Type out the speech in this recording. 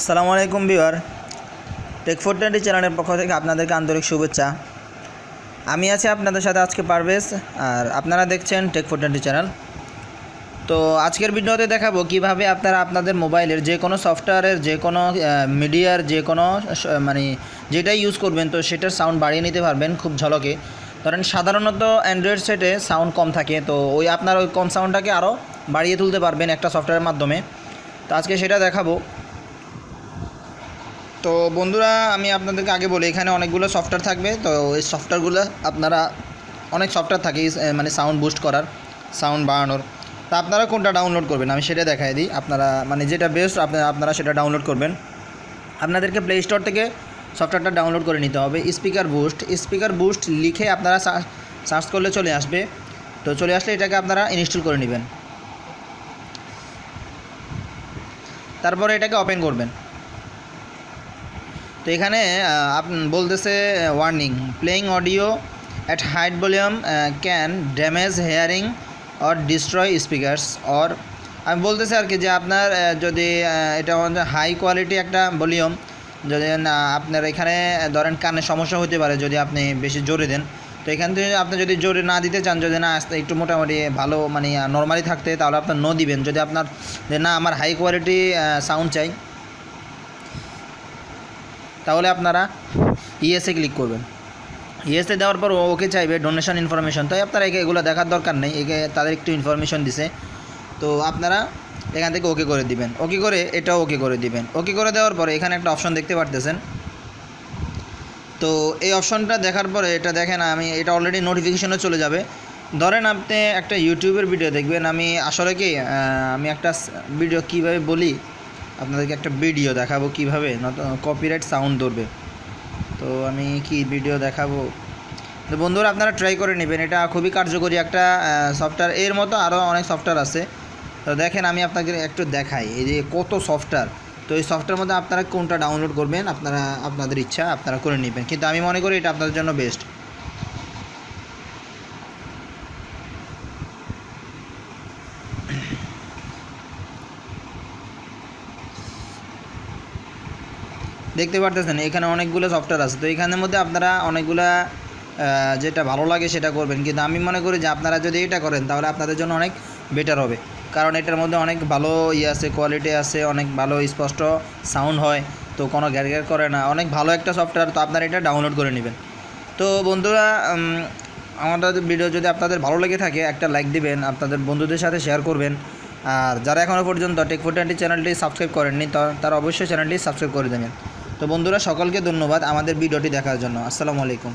আসসালামু আলাইকুম beware take four twenty চ্যানেলের পক্ষ থেকে আপনাদেরকে আন্তরিক শুভেচ্ছা। আমি আছি আপনাদের সাথে আজকে পারভেজ, আর আপনারা দেখছেন টেক ফোর টোয়েন্টি চ্যানেল। তো আজকের ভিডিওতে দেখাবো কীভাবে আপনারা আপনাদের মোবাইলের যে কোনো সফটওয়্যারের, যে কোনো মিডিয়ার, যে কোনো মানে যেটাই ইউজ করবেন, তো সেটার সাউন্ড বাড়িয়ে নিতে পারবেন খুব ঝলকে। ধরেন সাধারণত অ্যান্ড্রয়েড সেটে সাউন্ড কম থাকে, তো ওই আপনার ওই কম সাউন্ডটাকে আরও বাড়িয়ে তুলতে পারবেন একটা সফটওয়্যারের মাধ্যমে। তো আজকে সেটা দেখাবো। তো বন্ধুরা, আমি আপনাদেরকে আগে বলি, এখানে অনেকগুলো সফটওয়্যার থাকবে। তো এই সফটওয়্যারগুলো আপনারা, অনেক সফটওয়্যার থাকে মানে সাউন্ড বুস্ট করার সাউন্ড বাড়ানোর। তা আপনারা কোনটা ডাউনলোড করবেন, আমি সেটা দেখাই দিই। আপনারা মানে যেটা বেস্ট আপনারা আপনারা সেটা ডাউনলোড করবেন। আপনাদেরকে প্লে স্টোর থেকে সফটওয়্যারটা ডাউনলোড করে নিতে হবে স্পিকার বুস্ট স্পিকার বুস্ট লিখে আপনারা সার্চ করলে চলে আসবে। তো চলে আসলে এটাকে আপনারা ইনস্টল করে নেবেন। তারপরে এটাকে ওপেন করবেন। তো এখানে বলতেছে warning playing audio at high volume can damage hearing or destroy speakers or আমি বলতেছি আর কি যে আপনার যদি এটা হাই কোয়ালিটি একটা ভলিউম যদি, না, আপনার এখানে ধরেন কানে সমস্যা হতে পারে যদি আপনি বেশি জোরে দেন, তো এখান থেকে আপনি যদি জোরে না দিতে চান, যদি না আসতে একটু মোটামুটি ভালো মানে নর্মালি থাকতে, তাহলে আপনার নো দিবেন। যদি আপনার না, আমার হাই কোয়ালিটি সাউন্ড চাই তাহলে আপনারা ইএসএ ক্লিক করবেন। ইএসএ দেওয়ার পর ওকে চাইবে ডোনেশন ইনফরমেশন তাই আপনারা একে এগুলো দেখার দরকার নেই, একে তাদের একটু ইনফরমেশন দিছে। তো আপনারা এখান থেকে ওকে করে দিবেন। ওকে করে এটাও ওকে করে দিবেন। ওকে করে দেওয়ার পরে এখানে একটা অপশন দেখতে পারতেছেন। তো এই অপশনটা দেখার পরে এটা দেখেন আমি, এটা অলরেডি নোটিফিকেশনে চলে যাবে। ধরেন আপনি একটা ইউটিউবের ভিডিও দেখবেন। আমি আসলে কি আমি একটা ভিডিও কীভাবে বলি? আপনাদেরকে একটা ভিডিও দেখাবো কীভাবে কপিরাইট সাউন্ড ধরবে। তো আমি কি ভিডিও দেখাবো? তো বন্ধুরা, আপনারা ট্রাই করে নেবেন। এটা খুবই কার্যকরী একটা সফটওয়্যার এর মতো আরও অনেক সফটওয়্যার আছে। তো দেখেন, আমি আপনাকে একটু দেখাই। এই যে কত সফটওয়্যার তো এই সফটওয়্যার মধ্যে আপনারা কোনটা ডাউনলোড করবেন, আপনারা, আপনাদের ইচ্ছা, আপনারা করে নেবেন। কিন্তু আমি মনে করি এটা আপনাদের জন্য বেস্ট দেখতে পারতেছেন, এখানে অনেকগুলো সফটওয়্যার আছে। তো এখানের মধ্যে আপনারা অনেকগুলা যেটা ভালো লাগে সেটা করবেন। কিন্তু আমি মনে করি যে আপনারা যদি এটা করেন, তাহলে আপনাদের জন্য অনেক বেটার হবে। কারণ এটার মধ্যে অনেক ভালো ইয়ে আছে কোয়ালিটি আছে, অনেক ভালো স্পষ্ট সাউন্ড হয়। তো কোনো গ্যার গ্যার করে না। অনেক ভালো একটা সফটওয়্যার তো আপনারা এটা ডাউনলোড করে নেবেন। তো বন্ধুরা আমাদের ভিডিও যদি আপনাদের ভালো লেগে থাকে, একটা লাইক দিবেন, আপনাদের বন্ধুদের সাথে শেয়ার করবেন। আর যারা এখনও পর্যন্ত টেক চ্যানেলটি সাবস্ক্রাইব করেননি তারা অবশ্যই চ্যানেলটি সাবস্ক্রাইব করে দেবেন। তো বন্ধুরা সকলকে ধন্যবাদ আমাদের ভিডিওটি দেখার জন্য। আসসালামু আলাইকুম।